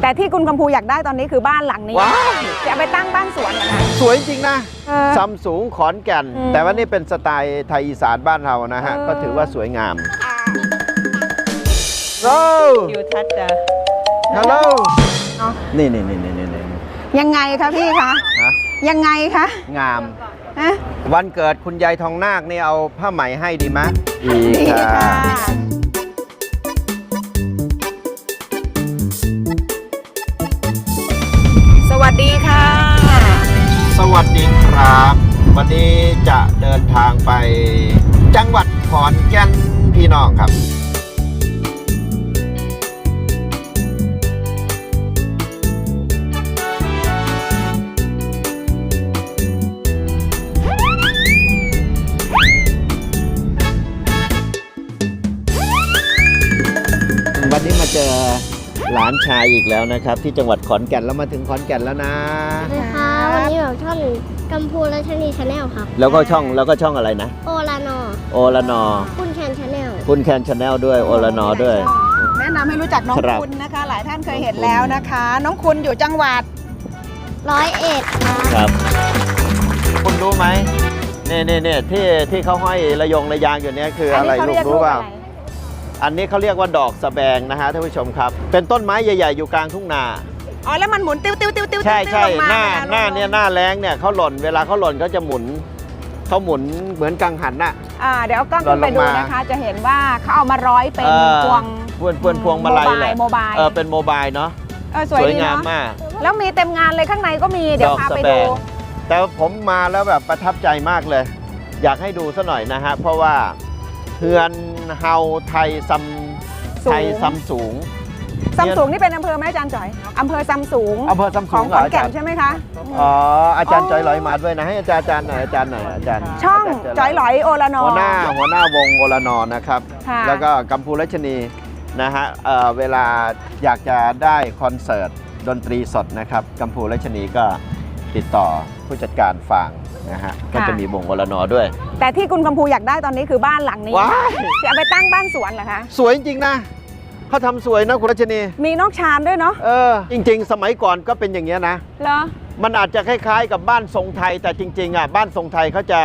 แต่ที่คุณกำพูอยากได้ตอนนี้คือบ้านหลังนี้ว้าว จะเอาไปตั้งบ้านสวนเหรอคะสวยจริงนะเออ ซัมสูงขอนแก่น อืมแต่ว่านี่เป็นสไตล์ไทยอีสานบ้านเรานะฮะ เออ ก็ถือว่าสวยงามโอ้ทิวทัศน์จะฮัลโหลเนาะนี่นี่นี่นี่นี่นี่ยังไงคะพี่คะ ฮะยังไงคะงาม ฮะวันเกิดคุณยายทองนาคนี่เอาผ้าไหมให้ดีไหมดี ดีค่ะ สวัสดีครับ วันนี้จะเดินทางไปจังหวัดขอนแก่นพี่น้องครับ วันนี้มาเจอหลานชายอีกแล้วนะครับ ที่จังหวัดขอนแก่นแล้วมาถึงขอนแก่นแล้วนะ สวัสดีค่ะ นนี้แบบช่องกัมพูและชนีชาแนลครับ แล้วก็ช่องแล้วก็ช่องอะไรนะ โอลานอโอละนอ คุณแคนชาแนล คุณแคนชาแนลด้วย โอละนอด้วย แนะนำให้รู้จักน้องครับ คุณนะคะ หลายท่านเคยเห็นแล้วนะคะ น้องคุณอยู่จังหวัด ร้อยเอ็ดครับครับ คุณรู้ไหมเนี่ยเนี่ยเนี่ยที่ที่เขาห้อยระยงระยางอยู่เนี่ยคืออะไรนลูนี้กเขาเรียกรู้เปล่าอะไรอันนี้เขาเรียกว่าดอกสะแบงนะฮะท่านผู้ชมครับ เป็นต้นไม้ใหญ่ ๆ อยู่กลางทุ่งนา อ๋อแล้วมันหมุนติ้วติ้วติ้วติ้วใช่ติ้วใช่ลงมหน้าวลหน้าลงเนี่ยหน้าแรงเนี่ยเขาหล่นเวลาเขาหล่นเขาจะหมุนเขาหมุนเหมือนกังหันน่ะ อ่าเดี๋ยวกล้องขึ้นไปหล่นลงดูมานะคะ จะเห็นว่าเขาเอามาร้อยเป็นเออพวงพวงพวงพวงมาลัยแหละโมบายเออเป็นโมบายเนาะเออสสวยวยดีงามเนาะมาก แล้วมีเต็มงานเลยข้างในก็มีเดี๋ยวดอกพาสะไปแบดู ง แต่ผมมาแล้วแบบประทับใจมากเลย อยากให้ดูซะหน่อยนะฮะ เพราะว่าเฮือนเฮาไทยซัมสูง ไทยซัมสูง ซัมสูงนี่เป็นอำเภอไหมอาจารย์จ๋อยอำเภอซัมสูงอำเภอซัมขสูองงขอนแก่นเหรใช่ไหมคะ อ๋ออาจารย์อ๋อจอยลอยมาด้วยนะให้อาจารย์อาจารย์หน่อยอาจารย์หน่อยอาจารย์ช่องาารจอยหลอยโอละนอ หัวหน้าหัวหน้าวงโอลานอนะครับ ค่ะ แล้วก็กัมพูรัชนีนะฮะเอ่อเวลาอยากจะได้คอนเสิร์ตดนตรีสดนะครับกัมพูรัชนีก็ติดต่อผู้จัดการฟางนะฮะก็จะมีวงโอลานอด้วย แต่ที่คุณกำพูอยากได้ตอนนี้คือบ้านหลังนี้ว้าย จะเอาไปตั้งบ้านสวนเหรอคะ สวยจริงๆนะ เขาทำสวยนะคุณรัชนี มีนอกชานด้วยเนาะเออ จริง ๆ สมัยก่อนก็เป็นอย่างเงี้ยนะ เหรอ มันอาจจะคล้ายๆ กับบ้านทรงไทย แต่จริง ๆ อะ บ้านทรงไทยเขาจะ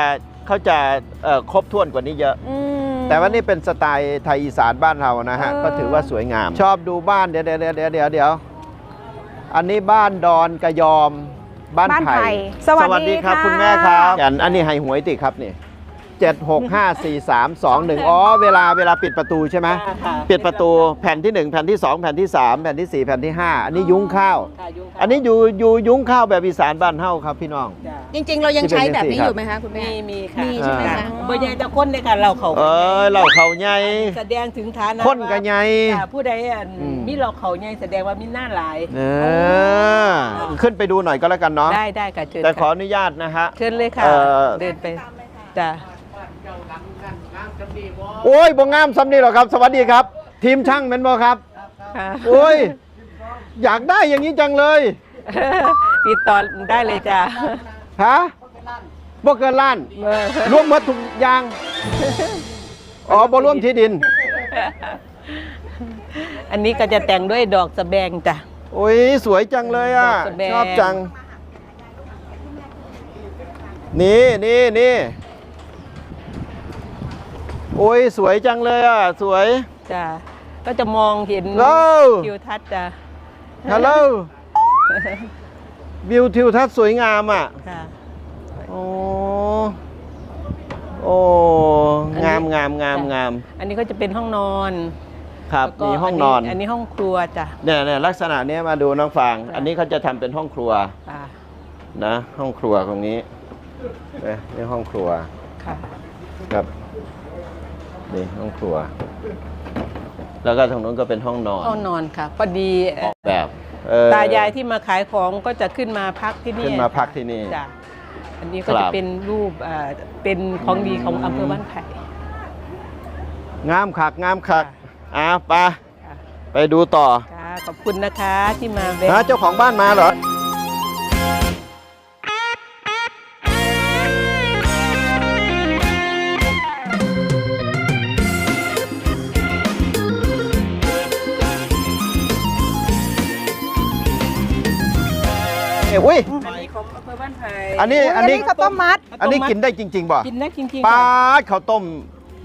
เขาจะเอ่อครบถ้วนกว่านี้เยอะ อืม แต่ว่านี่เป็นสไตล์ไทยอีสานบ้านเรานะฮะ เออ ก็ถือว่าสวยงาม ชอบดูบ้านเดี๋ยวเดี๋ยวเดี๋ยวเดี๋ยวเดี๋ยวเดี๋ยวอันนี้บ้านดอนกระยอมบ้านบ้านไผ่ไผ่สวัสดีครับค่ะคุณแม่ครับอันอันนี้ให้หวยติครับนี่ เจ็ดหกห้าสี่สามสองหนึ่งอ๋อเวลาเวลาปิดประตูใช่ไหมค่ะปิดประตูแผ่นที่ 1 แผ่นที่ 2 แผ่นที่ 3 แผ่นที่4 แผ่นที่ 5 อันนี้ยุ้งข้าว ค่ะยุงค่ะอันนี้อยู่อยู่ยุ้งข้าวแบบอีสานบ้านเฮาครับพี่น้อง จ้ะจริง ๆ เรายังใช้ที่เป็นแบบนี้ครับอยู่ไหมคะคุณแม่ มีมีค่ะมีใช่ไหมคะจ้บ่ใหญ่แต่คนเลยค่ะเราเขาเออเหล่าเขาใหญ่แสดงถึงฐานะคนกระใหญ่ค่ะผู้ใดอันอืม มีเราเขาใหญ่แสดงว่ามีหน้าหลาย เออขึ้นไปดูหน่อยก็แล้วกันเนาะได้ได้ค่ะเชิญแต่ขอค่ะอนุญาตนะฮะ เชิญเลยค่ะ เอ่อ เดินไปจ้ะ โอ้ยบงงามซ้ำนี่หรอครับ สวัสดีครับ ทีมช่างเป็นบ่ครับ ค่ะโอ้ย อยากได้อย่างนี้จังเลยติดต่อได้เลยจ้ะฮะบ่เกินล้านเมื่อรวมหมดทุกอย่างอ๋อบ่รวมที่ดิน อันนี้ก็จะแต่งด้วยดอกสะแบงจ้ะ โอ้ยสวยจังเลยอะ ดอกสะแบง ชอบจัง นี่นี่นี่ โอ้ยสวยจังเลยอะ สวย จ้ะก็จะมองเห็นโอ้ ทิวทัศน์จ้ะฮัลโหลวิวทิวทัศน์สวยงามอะ ค่ะ โอ้ โอ้งามงามงามงามอันนี้ก็จะเป็นห้องนอนครับ แล้วก็มีห้องนอน อันนี้ห้องครัวจ้ะ เนี่ยเนี่ยลักษณะเนี้ยมาดูน้องฟางจ้ะอันนี้เขาจะทำเป็นห้องครัวอ่านะ ห้องครัวตรงนี้เอ้ยนี่ห้องครัวค่ะ ครับ นี่ห้องครัว แล้วก็ตรงนู้นก็เป็นห้องนอนห้องนอนค่ะพอดีเอ่อออกแบบเออตายายที่มาขายของก็จะขึ้นมาพักที่นี่ขึ้นมาพักที่นี่ จ้ะอันนี้ก็ครัจะบ เป็นรูปอ่าเป็นของดีของอำเภอบ้านไผ่ งามคักงามคักค่ะ อะไปค่ะไปดูต่อค่ะขอบคุณนะคะที่มาแวะ นะเจ้าของบ้านมาเหรอ อุ้ย อันนี้ของอำเภอบ้านไผ่อันนี้ อันนี้ข้าวต้มมัด อันนี้กินได้จริง ๆบ่กินได้จริงๆปลาค่ะดข้าวต้ม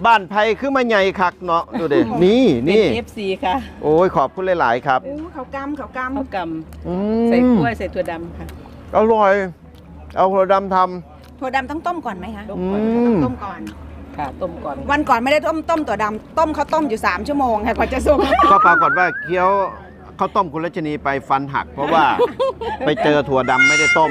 บ้านไผ่คือมาใหญ่คักเนาะดูดินี่เป็นนี่ FC ค่ะ โอ้ยขอบคุณหลาย ๆ ครับอู้เขากำเขากข้าวกอืมำใส่กล้วยใส่ถั่วดำค่ะ อร่อย เอาหัวดำทำถั่วดำต้องต้มก่อนไหมคะต้ำมอืก่อนมต้มก่อนค่ะต้มก่อนวันก่อนไม่ได้ต้มต้มถั่วดำต้มข้าวต้มอยู่ 3 ชั่วโมงค่ะกว่าจะสุกก็ปรากฏว่าเคี้ยว ข้าวต้มคุณรัชนีไปฟันหัก เพราะว่า ไปเจอถั่วดำไม่ได้ต้ม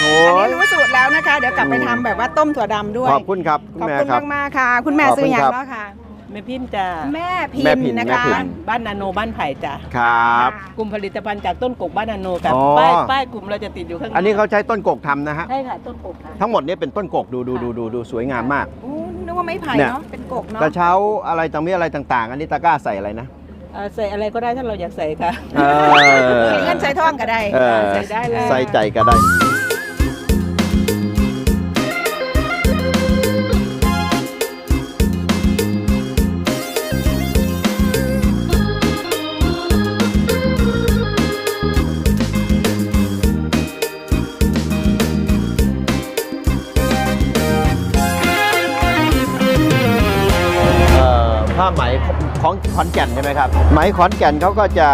โอ้อันนี้ยรู้สูตรแล้วนะคะ เดี๋ยวกลับไปทำแบบว่าต้มถั่วดำด้วย ขอบคุณครับคุณขอบแม่คุณครับ มากๆค่ะ คุณแม่ขอบคุณซื้ออย่างครับแล้วค่ะ แม่พินจ้าแม่พิแม่นพินนะแม่คะ พิบ้านบ้านนาโนบ้านไผ่จ้ะครับ กลุ่มผลิตภัณฑ์จากต้นกกบ้านนาโนกับอ๋อ ป้ายป้ายกลุ่มเราจะติดอยู่ข้างหอันนี้เขาใช้ต้นกกทำนะฮะ ใช่ค่ะต้นกกค่ะ ทั้งหมดนี้เป็นต้นกกดูดูดูดูดูสวยงามมาก โอ้นึกว่าไม้ไผ่เนี่ย เนาะ เป็นกกเนาะ กระเช้าอะไรต่างมีอะไรต่าง ๆ อันนี้ตะกร้าใส่อะไรนะเอ่อใส่อะไรก็ได้ถ้าเราอยากใส่ค่ะ เออใส่เงินใส่ทองก็ได้ เออใส่ได้เลย ใส่ใจก็ได้ ของขอนแก่นใช่ไหมครับไหมขอนแก่นเขาก็จะ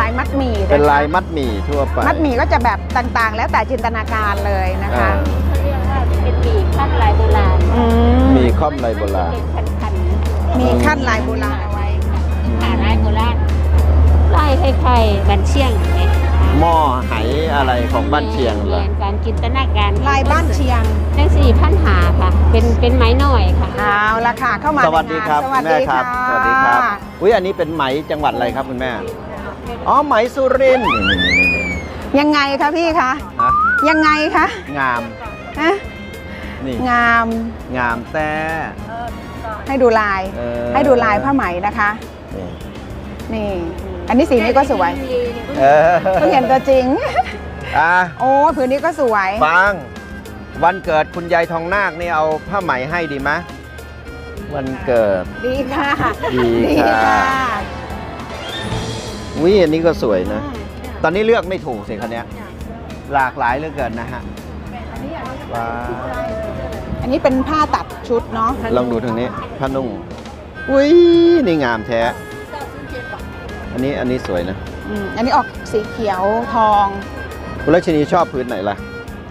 ลายมัดหมี่เป็นนะคะลายมัดหมี่ทั่วไป มัดหมี่ก็จะแบบต่างๆ แล้วแต่จินตนาการเลยนะคะอ่าเขาเรียกว่าเป็นหมี่ขั้นลายโบราณอืมมีค่อมลายโบราณเป็นพันมีขั้นลายโบราณเอาไว้ๆผ่าลายโบราณลายไข่ๆบันเชียงไง หม้อไหอะไรของบ้านเชียงเหรอเรียนการจินตนาการลายบ้านเชียงจังสี่พันหาค่ะ เป็นเป็นไม้หน่อยค่ะ เอาละค่ะเข้ามาสวัสดีครับในงานสวัสแม่ดีครัค่ะบสวัสดีครับอุ้ยอันนี้เป็นไหมจังหวัดอะไรครับคุณแม่ อ๋อไหมสุรินทร์นี่นี่นี่นี่ยังไงคะพี่คะฮะยังไงคะงาม ฮะนี่ งามงามแต่ให้ดูลาย เออให้ดูลายผ้าไหมนะคะ นี่นี่ อันนี้สีนี้ก็สวยเออเพิ่งเห็นตัวจริง อะโอ้ผืนนี้ก็สวย ฟัง วันเกิดคุณยายทองนาคนี่เอาผ้าไหมให้ดีไหมวันเกิด ดีค่ะดีค่ะวิอันนี้ก็สวยนะ ตอนนี้เลือกไม่ถูกสิคันนี้ยหลากหลายเหลือเกินนะฮะว้าวอันนี้เป็นผ้าตัดชุดเนาะลองดูทางนี้ผ้านุ่งอุ้ยนี่งามแท้ อันนี้อันนี้สวยนะอืมอันนี้ออกสีเขียวทองคุณรัชนีชอบพื้นไหนล่ะ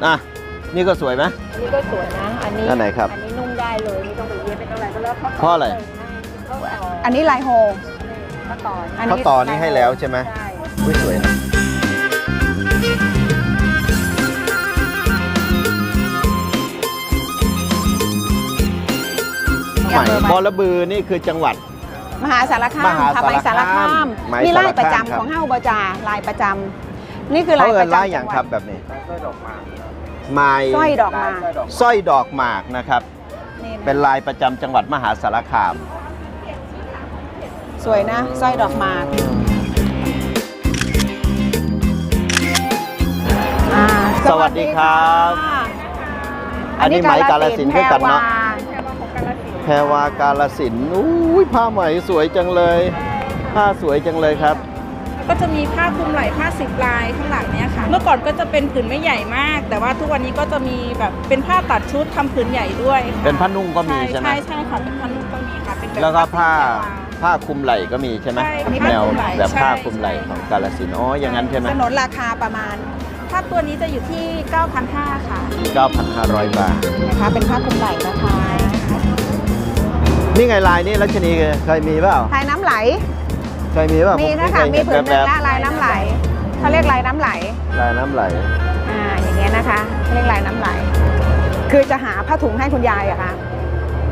อะนี่ก็สวยไหม อันนี้ก็สวยนะ อันนี้อันไหนครับ อันนี้นุ่งได้เลยไม่ต้องไปเย็บไปเท่าไหร่ก็แล้วเขาเพราะอะไรเขาเอาอันนี้ลายโฮเขาต่ออันเขานี้ต่อนี้ให้แล้วใช่ไหมได้อุ้ยสวยนะใหม่บอระบือนี่คือจังหวัด มหาสารคามมหาผ้าไหมสารคาม ไหมมีลายประสารคามจำของเฮ้าบจาลายประจำนี่คือเขาลายเอิประนล่าจำอย่างจังหควัรัดบแบบนี้ไม้สร้อยดอกหมากสร้อยดอกหมากนะครับ นี่นะเป็นลายประจำจังหวัดมหาสารคาม สวยนะสร้อยดอกหมากอ่าสวัสดีครับอันนี้ไหมกาลสินธุ์ด้วยกันเนาะ แพรวากาลสินธุ์อุ้ยผ้าไหมสวยจังเลย ผ้าสวยจังเลยครับ ก็จะมีผ้าคลุมไหล่ผ้าสิบลายข้างหลังเนี้ยค่ะ เมื่อก่อนก็จะเป็นผืนไม่ใหญ่มาก แต่ว่าทุกวันนี้ก็จะมีแบบเป็นผ้าตัดชุดทำผืนใหญ่ด้วยค่ะเป็นผ้านุ่งก็มีใช่ไหม ใช่ใช่ค่ะเป็นผ้านุ่งก็มีค่ะเป็นแบบ แล้วก็ผ้าสีผ้าคลุมไหล่ก็มีใช่ไหมใช่มีแนผ้าวคลุมไหล่แบบใช่ผ้าคลุมไหล่ของกาลสินธุ์อ๋ออย่างนั้นใช่ไหมสนนราคาประมาณผ้าตัวนี้จะอยู่ที่ 9,500 ค่ะ9,500 บาทนะคะเป็นผ้าคลุมไหล่นะคะ นี่ไงลายนี่รัชนีเคยมีเปล่าลายน้ำไหล เคยมีเปล่ามีผนะคะไเคมีเห็ผืนหนึงแบบละลายน้ำไหลเขาเรียกลายน้ำไหลๆลายน้ำไหลอ่าอย่างเงี้ยนะคะเรียกลายน้ำไหล คือจะหาผ้าถุงให้คุณยายอะคะ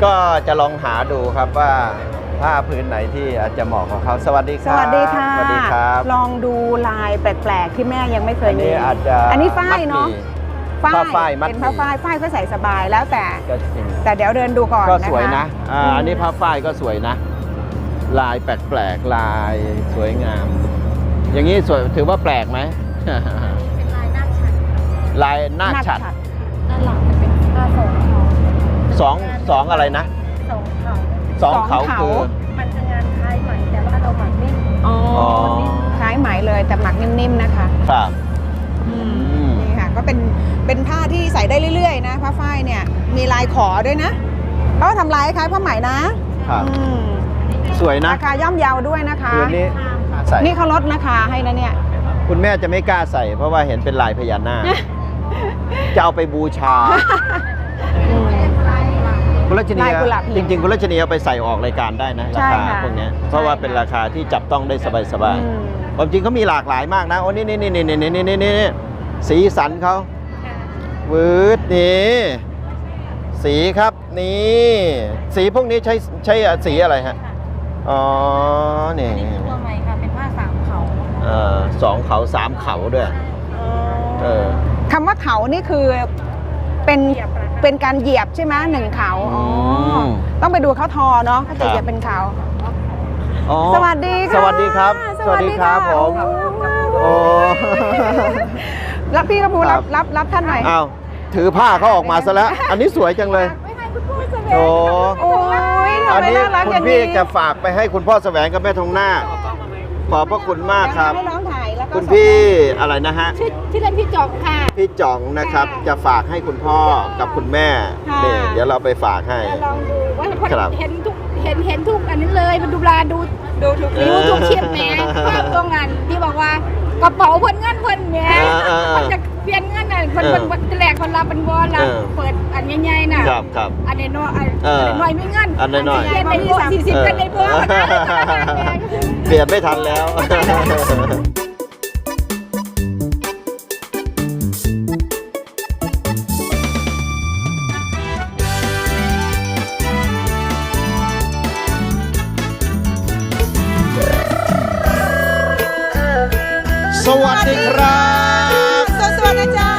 ก็จะลองหาดูครับว่าผ้าพื้นไหนที่อาจจะเหมาะของเขาสวัสดีคสรับวัสดีค่ะสวัสดีครับ ลองดูลายแปลกๆที่แม่ยังไม่เคอัยนมีนี้อาจจะอันนี้ฝ้ายเนอะ มัดหมี่ผ้าฝ้ายมัดเป็นผ้าฝ้ายฝ้ายก็ใส่สบายแล้วแต่ ก็จริงแต่เดี๋ยวเดินดูก่อนก็นะคะสวยนะอ่าอันนี้ผ้าฝ้ายก็สวยนะ ลายแปลกๆลายสวยงาม อย่างนี้สวยถือว่าแปลกไหม เป็นลายหน้าฉัดลายหน้าฉัดด้านหลังจะเป็นผ้าสองเขาสองสองอะไรนะสองเขาสองเขาคือมันจะงานคล้ายไหมแต่ว่าเราหมักนิ่มอ๋ออ๋อคล้ายไหมเลยแต่หมักนิ่มๆนะคะ ครับอืมนี่ค่ะ ก็เป็นเป็นผ้าที่ใส่ได้เรื่อยๆ นะผ้าฝ้ายเนี่ยมีลายขอด้วยนะเขาก็ทำลายคล้ายผ้าไหมนะครับอืมสวยนะราคาย่อมเยาด้วยนะคะคืนนี้ใส่นี่เขาลดราคาให้นะเนี่ย คุณแม่จะไม่กล้าใส่ เพราะว่าเห็นเป็นลายพญานาคจะเอาไปบูชาคุณรัชนีลายกุหลาบหิจนริงๆคุณรัชนีเอาไปใส่ออกรายการได้นะใช่ราคาค่ะพวกเนี้ยเพราะว่าเป็นราคาที่จับต้องได้สบายอืม ๆความจริงเขามีหลากหลายมากนะโอ้นี่นี่นี่นี่นี่นี่นี่นี่ สีสันเขาวืดนี่สีครับนี่สีพวกนี้ใช้ใช้สีอะไรฮะอ๋อนี่ตัวใหม่ค่ะเป็นผ้าสามเขาเอ่อสองเขาสามเขาด้วยเออคำว่าเขานี่คือเป็นเป็นการเหยียบใช่ไหมหนึ่งเขาอ๋ออมต้องไปดูเขาทอเนาะเขาจะครับเหยียบเป็นเขาอ๋อสวัสดีค่ะสวัสดีครับ สวัสดีครับผมโอ้ รับพี่กระพูครัรับบรับรับท่านหน่อยอ้าวถือผ้าเขาออกมาซะแล้ว อันนี้สวยจังเลยไม่ให้คุณพ่อเสนโอ้โอ้ยทำอันไมนี้น่ารักคุอณย่างพี่นี้จะฝากไปให้คุณพ่อแสวงกับแม่ทองหน้าคขอบพระคุณมากครับให้น้องถ่ายแล้วก็คุณส่งพี่อะไรนะฮะชื่อชื่อเล่นพี่จองค่ะ พี่จ่องนะครับจะฝากให้คุณพ่อกับคุณแม่นี่เดี๋ยวเราไปฝากให้ลองดูว่าคนครับเห็นทุกเห็นเห็นทุกอันนี้เลยมันดูแลดูดูทุกเอดูอทุกชิปแหม่ว่าตรงงานที่บอกว่า กระเป๋าเพิ่นเงินเพิ่นแหม่เออเออเออมันจะเปลี่ยนเงินน่ะเพิ่นเออเพิ่นเพิ่นแรกคนรับเป็นวอลรับเออ เปิดอันใหญ่ๆน่ะครับครับ อันนี้น้อยอันเอออันน้อยไม่เงินอันน้อยๆ เปลี่ยนในโบสี่สิบกันในโบนะ เปลี่ยนไม่ทันแล้ว วัสดีครับ สวัสดีจ้า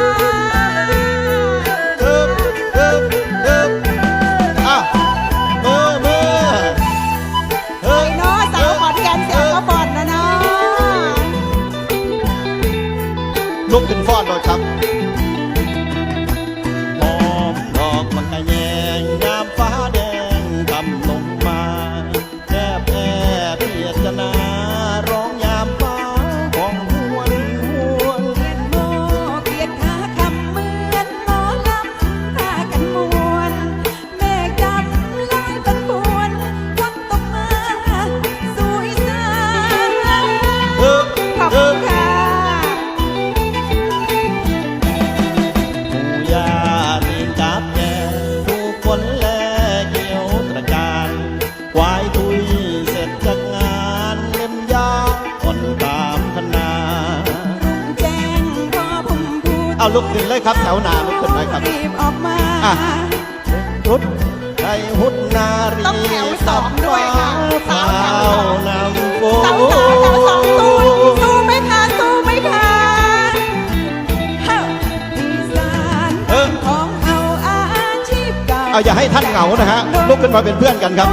ลุกขึ้นเลยครับ แถวหนาลุกขึ้นเลยครับรีบออกมาอะรุดไทยหุดนารีต้องแถวสองด้วยค่ะสาสาววนำโกสาวสาวสาวสองสู้สู้ไหมคะสู้ไหมคะเฮ้าอีสานเออของเอาอาชีพเก่าเอาอย่าให้ท่านเหงานะฮะลุกขึ้นมาเป็นเพื่อนกันครับ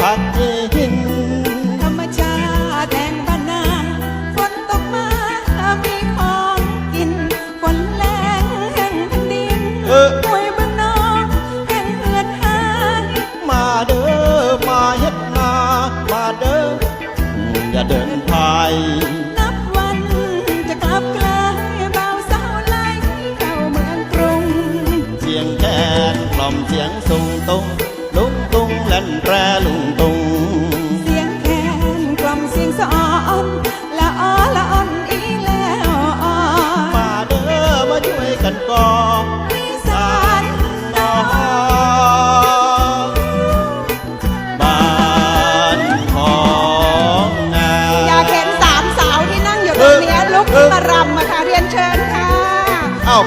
পাত্রে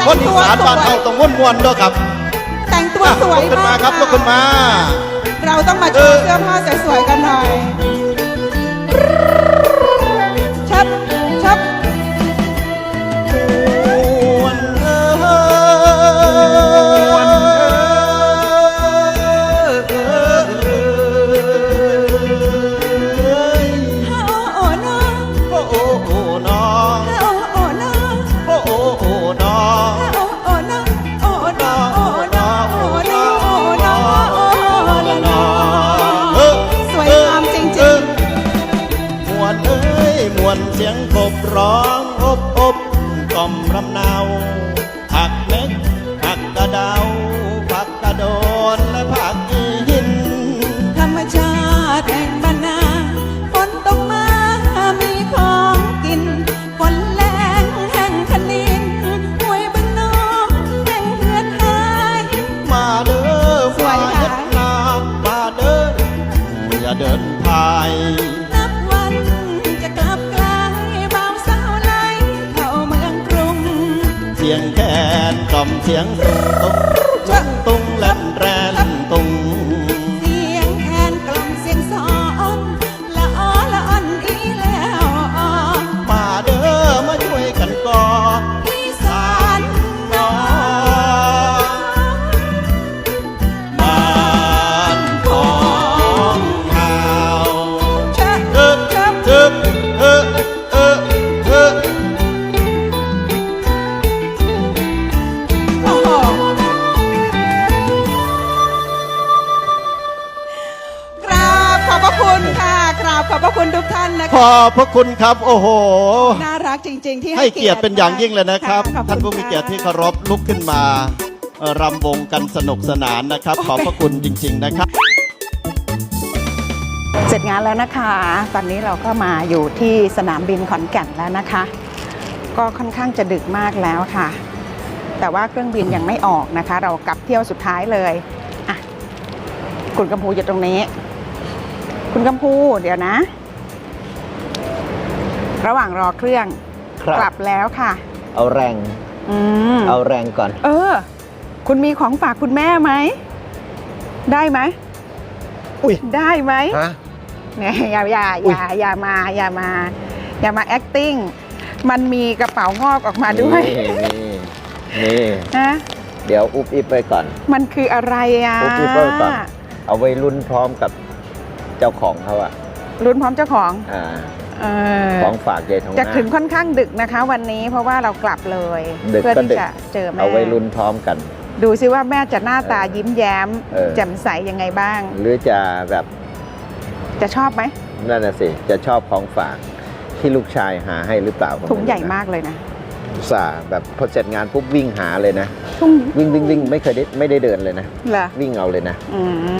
คนอีสานบ้านเฮาต้องม่วนมวนๆเด้อครับ แต่งตัวสวยลุกขึ้นมามากครับลุกขึ้นมา เราต้องมาโชว์เสื้อผ้าสวยๆกันหน่อย ก พระคุณครับ โอ้โห น่ารักจริง ๆ ที่ให้เกียรติเป็นอย่างยิ่งเลยนะครับ ขอบคุณท่านผู้มีเกียรติที่เคารพลุกขึ้นมาเอ่อรำวงกันสนุกสนานนะครับ ขอบพระคุณจริง ๆ นะครับ เสร็จงานแล้วนะคะ ตอนนี้เราก็มาอยู่ที่สนามบินขอนแก่นแล้วนะคะ ก็ค่อนข้างจะดึกมากแล้วค่ะ แต่ว่าเครื่องบินยังไม่ออกนะคะ เรากลับเที่ยวสุดท้ายเลยอะคุณกัมพูอยู่ตรงนี้ คุณกัมพูเดี๋ยวนะ ระหว่างรอเครื่องครับกลับแล้วค่ะ เอาแรง อืมเอาแรงก่อน เออ คุณมีของฝากคุณแม่ไหม ได้ไหมอุ๊ย ได้ไหมฮะ เนี่ยอย่าอย่าอย่าอย่ามาอย่ามา อย่ามา acting มันมีกระเป๋างอกออกมาด้วยนี่นี่นี่นะเดี๋ยวอุบอิบไปก่อน มันคืออะไรอะอุ๊บอิ๊บไว้ก่อน เอาไว้รุ่นพร้อมกับเจ้าของเขาอะลุ้นพร้อมเจ้าของ อ่า เออของฝากยายทองจะนาถึงค่อนข้างดึกนะคะ วันนี้เพราะว่าเรากลับเลย ดึกเพื่อก็ที่ดึกจะเจอแม่เอาไว้รุ่นพร้อมกัน ดูซิว่าแม่จะหน้าตายิ้มแย้มเออ แจ่มใสยังไงบ้าง หรือจะแบบจะชอบไหมนั่นน่ะสิจะชอบของฝากที่ลูกชายหาให้หรือเปล่าผมถุงใหญ่ไรู้นะมากเลยนะอุตส่าห์แบบพอเสร็จงานปุ๊บวิ่งหาเลยนะ ถุงวิ่งวิ่งวิ่งไม่เคยได้ไม่ได้เดินเลยนะ เหรอวิ่งเอาเลยนะ อืม